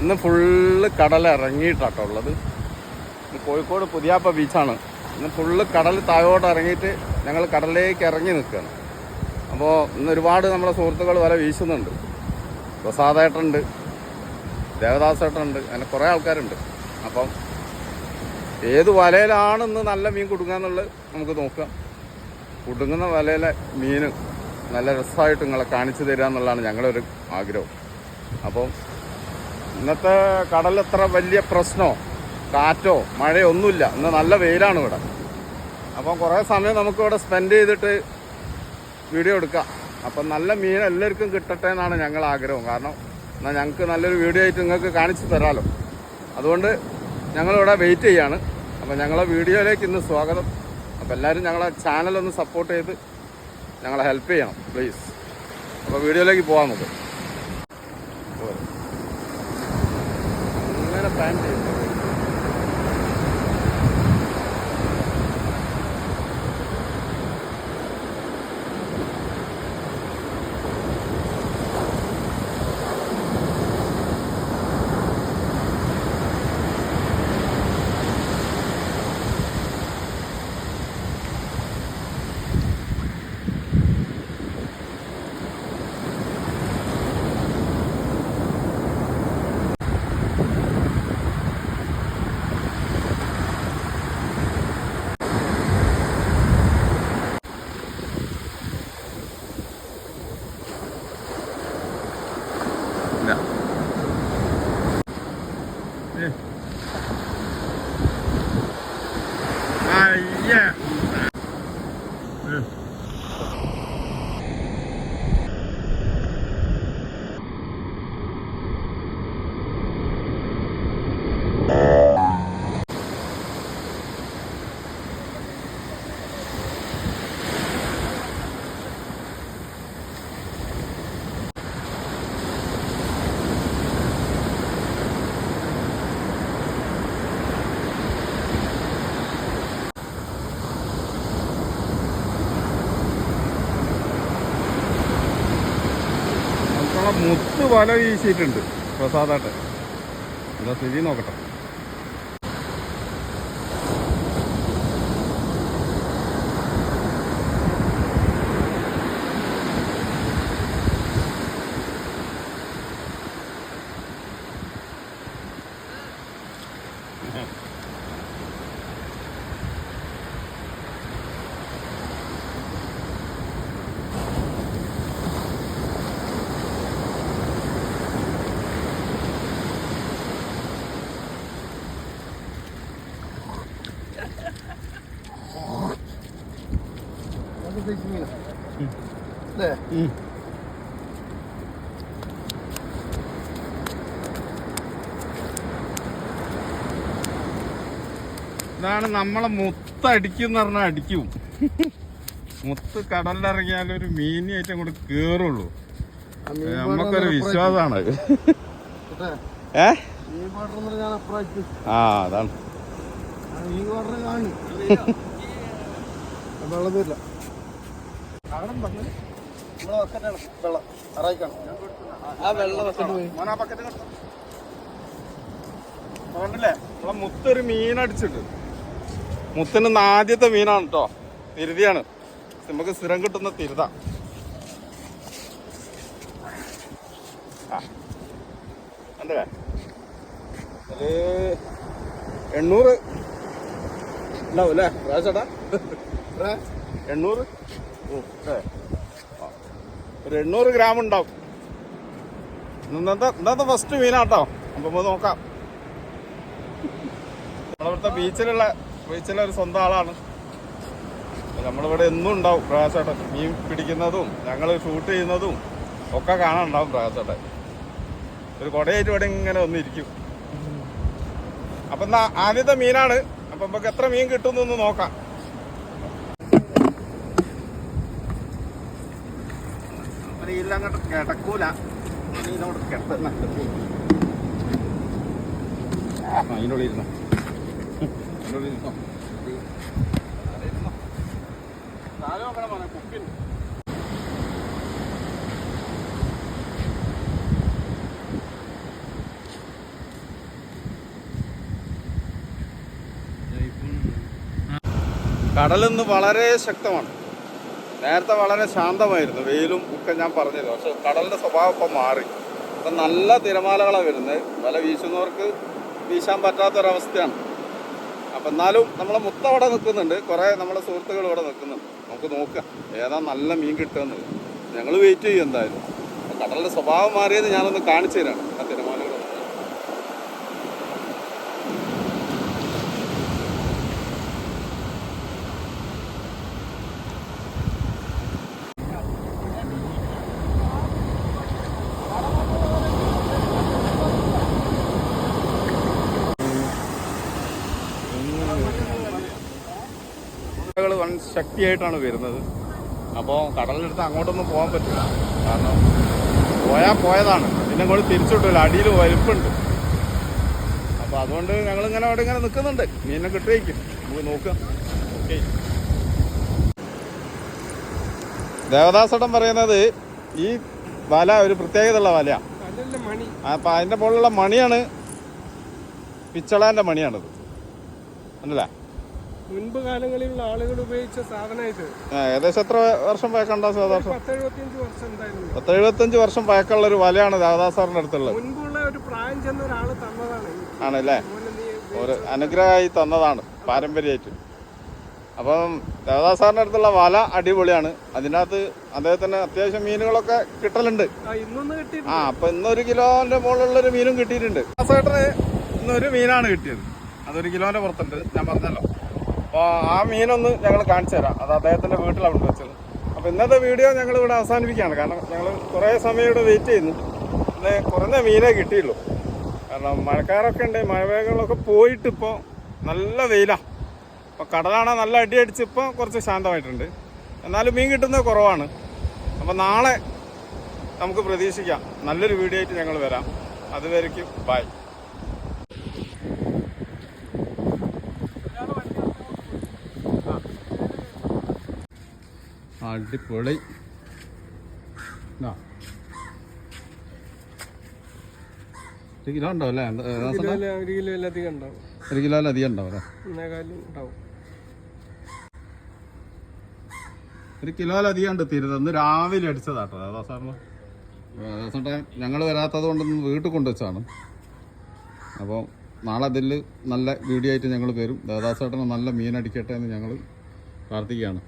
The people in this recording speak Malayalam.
ഇന്ന് ഫുള്ള് കടൽ ഇറങ്ങിയിട്ടാട്ടോ ഉള്ളത്. കോഴിക്കോട് പുതിയാപ്പ ബീച്ചാണ്. ഇന്ന് ഫുള്ള് കടൽ താഴോട്ട് ഇറങ്ങിയിട്ട് ഞങ്ങൾ കടലിലേക്ക് ഇറങ്ങി നിൽക്കുകയാണ്. അപ്പോൾ ഇന്ന് ഒരുപാട് നമ്മുടെ സുഹൃത്തുക്കൾ വല വീശുന്നുണ്ട്. പ്രസാദേട്ടുണ്ട് ദേവദാസേട്ടനുണ്ട് അങ്ങനെ കുറേ ആൾക്കാരുണ്ട്. അപ്പം ഏത് വലയിലാണെന്ന് നല്ല മീൻ കുടുങ്ങാന്നുള്ളത് നമുക്ക് നോക്കാം. കുടുങ്ങുന്ന വലയിലെ മീൻ നല്ല രസമായിട്ട് നിങ്ങളെ കാണിച്ചു തരിക എന്നുള്ളതാണ് ഞങ്ങളുടെ ഒരു ആഗ്രഹം. അപ്പം ഇന്നത്തെ കടൽ എത്ര വലിയ പ്രശ്നമോ കാറ്റോ മഴയോ ഒന്നുമില്ല. ഇന്ന് നല്ല വെയിലാണ് ഇവിടെ. അപ്പം കുറേ സമയം നമുക്ക് ഇവിടെ സ്പെൻഡ് ചെയ്തിട്ട് വീഡിയോ എടുക്കാം. അപ്പം നല്ല മീൻ എല്ലാവർക്കും കിട്ടട്ടെ എന്നാണ് ഞങ്ങൾ ആഗ്രഹം. കാരണം എന്നാൽ ഞങ്ങൾക്ക് നല്ലൊരു വീഡിയോ ആയിട്ട് നിങ്ങൾക്ക് കാണിച്ചു തരാമല്ലോ അതുകൊണ്ട് ഞങ്ങളിവിടെ വെയിറ്റ് ചെയ്യാണ്. അപ്പം ഞങ്ങളെ വീഡിയോയിലേക്ക് ഇന്ന് സ്വാഗതം. അപ്പം എല്ലാവരും ഞങ്ങളെ ചാനലൊന്ന് സപ്പോർട്ട് ചെയ്ത് ഞങ്ങളെ ഹെൽപ്പ് ചെയ്യണം പ്ലീസ് അപ്പോൾ വീഡിയോയിലേക്ക് പോകാം നമുക്ക്. ഇങ്ങനെ പ്ലാൻ ചെയ്യും ഇല്ല. ഏ. അയ്യ. ഏ. നമുക്കുള്ള മുത്ത് വല വീശിയിട്ടുണ്ട്. പ്രസാദാട്ട് എന്താ സ്ഥിതി നോക്കട്ടെ. അല്ലേ? ഇതാണ് നമ്മളെ മുത്ത് അടിക്കും എന്ന് പറഞ്ഞാൽ അടിക്കും. മുത്ത് കടലിലിറങ്ങിയാൽ ഒരു മീനിയായിട്ട് കൂടെ കേറുള്ളൂ. നമുക്കൊരു വിശ്വാസമാണ്. ഏ? മീൻ പാടുന്നത് ഞാൻ അപ്പുറത്ത് ആ അതാണ്. വെള്ളം വരില്ല വെള്ളം അറിയിക്കണം ആ വെള്ളം ആ. നമ്മളെ മുത്തൊരു മീൻ മുത്തിന് ആദ്യത്തെ മീനാണ് കേട്ടോ തിരുതിയാണ്. നമുക്ക് സ്ഥിരം കിട്ടുന്ന തിരുത. കണ്ടല്ലേ? എണ്ണൂറ് ഉണ്ടാവും അല്ലേ? രാജേട്ടാ എണ്ണൂറ്. ഒരു എണ്ണൂറ് ഗ്രാം ഉണ്ടാവും. ഇന്നത്തെ ഇന്നത്തെ ഫസ്റ്റ് മീനാട്ടോ. അപ്പൊ നോക്കാം. നമ്മളിവിടുത്തെ ബീച്ചിലുള്ള ബീച്ചിലെ ഒരു സ്വന്തം ആളാണ്. നമ്മളിവിടെ എന്നും ഉണ്ടാവും പ്രകാശേട്ടൻ. മീൻ പിടിക്കുന്നതും ഞങ്ങൾ ഷൂട്ട് ചെയ്യുന്നതും ഒക്കെ കാണാനുണ്ടാവും പ്രകാശേട്ടൻ. ഒരു കൊടയായിട്ട് ഇവിടെ ഇങ്ങനെ ഒന്നിരിക്കും അപ്പൊ എന്നാ ആദ്യത്തെ മീനാണ്. അപ്പൊ നമുക്ക് എത്ര മീൻ കിട്ടുന്നു എന്ന് സ്ത്രീയിൽ അങ്ങോട്ട് കിടക്കൂല. ഇനി ഇതോട്ട് കിടത്തുന്ന അതിനുള്ളിൽ ഇരുന്നോ അതിനുള്ളിൽ ഇരുന്നോ താഴെ കടലിന്ന് വളരെ ശക്തമാണ്. നേരത്തെ വളരെ ശാന്തമായിരുന്നു. വെയിലും ഒക്കെ ഞാൻ പറഞ്ഞത് പക്ഷെ കടലിന്റെ സ്വഭാവം ഇപ്പം മാറി. ഇപ്പം നല്ല തിരമാലകളാണ് വരുന്നത്. വല വീശുന്നവർക്ക് വീശാൻ പറ്റാത്തൊരവസ്ഥയാണ്. അപ്പം എന്നാലും നമ്മളെ മുത്ത അവിടെ നിൽക്കുന്നുണ്ട്. കുറേ നമ്മളെ സുഹൃത്തുക്കൾ ഇവിടെ നിൽക്കുന്നുണ്ട്. നമുക്ക് നോക്കാം. ഏതാ നല്ല മീൻ കിട്ടുമെന്ന് ഞങ്ങൾ വെയിറ്റ് ചെയ്യും എന്തായാലും. കടലിന്റെ സ്വഭാവം മാറിയത് ഞാനൊന്ന് കാണിച്ചു തരാണ് ശക്തിയായിട്ടാണ് വരുന്നത്. അപ്പോൾ കടലിനടുത്ത് അങ്ങോട്ടൊന്നും പോകാൻ പറ്റില്ല. കാരണം പോയാൽ പോയതാണ്. പിന്നെ ഇങ്ങോട്ട് തിരിച്ചിട്ടില്ല അടിയിൽ വലുപ്പുണ്ട്. അപ്പോൾ അതുകൊണ്ട് ഞങ്ങളിങ്ങനെ അവിടെ ഇങ്ങനെ നിൽക്കുന്നുണ്ട്. മീനെ കിട്ടുമായിരിക്കും നമുക്ക് നോക്കാം. ഓക്കെ. ദേവദാസട്ടം പറയുന്നത് ഈ വല ഒരു പ്രത്യേകതയുള്ള വലയാണ് അപ്പം അതിന്റെ മുകളിലുള്ള മണിയാണ് പിച്ചളാന്റെ മണിയാണത്. അല്ലേ? മുൻപ് കാലങ്ങളിലുള്ള ആളുകൾ ഉപയോഗിച്ച സാധനമായിട്ട് ഏകദേശം എത്ര വർഷം പഴക്കണ്ട പത്തെഴുപത്തിയഞ്ച് വർഷം പഴക്കമുള്ള ഒരു വലയാണ് ദാദാ സാറിന്റെ അടുത്തുള്ളത്. മുൻപുള്ള ഒരു പ്രായം ചെന്ന ഒരാൾ തന്നതാണ്. ആണല്ലേ? ഒരു അനുഗ്രഹമായി തന്നതാണ് പാരമ്പര്യമായിട്ട്. അപ്പം ദേവദാസ് സാറിന്റെ അടുത്തുള്ള വല അടിപൊളിയാണ്. അതിനകത്ത് അദ്ദേഹത്തിന് അത്യാവശ്യം മീനുകളൊക്കെ കിട്ടലുണ്ട്. ആ അപ്പൊ കിട്ടി ആ അപ്പം ഇന്നൊരു കിലോന്റെ മുകളിലുള്ള ഒരു മീനും കിട്ടിയിട്ടുണ്ട്. ദാസേട്ടന് ഇന്നൊരു മീനാണ് കിട്ടിയത്. അതൊരു കിലോന്റെ പുറത്തുണ്ട്. ഞാൻ പറഞ്ഞല്ലോ. അപ്പോൾ ആ മീനൊന്ന് ഞങ്ങൾ കാണിച്ചു തരാം. അത് അദ്ദേഹത്തിന്റെ വീട്ടിലാണ് വെച്ചത്. അപ്പോൾ ഇന്നത്തെ വീഡിയോ ഞങ്ങൾ ഇവിടെ അവസാനിപ്പിക്കുകയാണ്. കാരണം ഞങ്ങൾ കുറേ സമയം ഇവിടെ വെയിറ്റ് ചെയ്യുന്നു. അത് കുറഞ്ഞ മീനേ കിട്ടിയുള്ളൂ. കാരണം മഴക്കാരൊക്കെ ഉണ്ട്. മഴവേഗങ്ങളൊക്കെ പോയിട്ട് ഇപ്പോൾ നല്ല വെയിലാണ് അപ്പോൾ കടലാണ നല്ല അടി അടിച്ച് ഇപ്പോൾ കുറച്ച് ശാന്തമായിട്ടുണ്ട്. എന്നാലും മീൻ കിട്ടുന്നത് കുറവാണ്. അപ്പോൾ നാളെ നമുക്ക് പ്രതീക്ഷിക്കാം. നല്ലൊരു വീഡിയോ ആയിട്ട് ഞങ്ങൾ വരാം. അതുവരയ്ക്കും ബൈ അടിപൊളി. ഒരു കിലോ ഉണ്ടാവും അല്ലേ? ഒരു ഉണ്ടാവും. കിലോയിലധികം ഉണ്ടാവും അല്ലേ? ഉണ്ടാവും. ഒരു കിലോയിലധികം ഉണ്ട് തിരുതന്ന് രാവിലെ അടിച്ചതാട്ടോ സാറിന്. അതേസട്ടെ ഞങ്ങൾ വരാത്തത് കൊണ്ടൊന്ന് വീട്ടിൽ കൊണ്ടുവച്ചാണ് അപ്പോൾ നാളെ അതിൽ നല്ല വീഡിയോ ആയിട്ട് ഞങ്ങൾ വരും. ദേവദാസേട്ടന് നല്ല മീൻ അടിക്കട്ടെ എന്ന് ഞങ്ങൾ പ്രാർത്ഥിക്കുകയാണ്.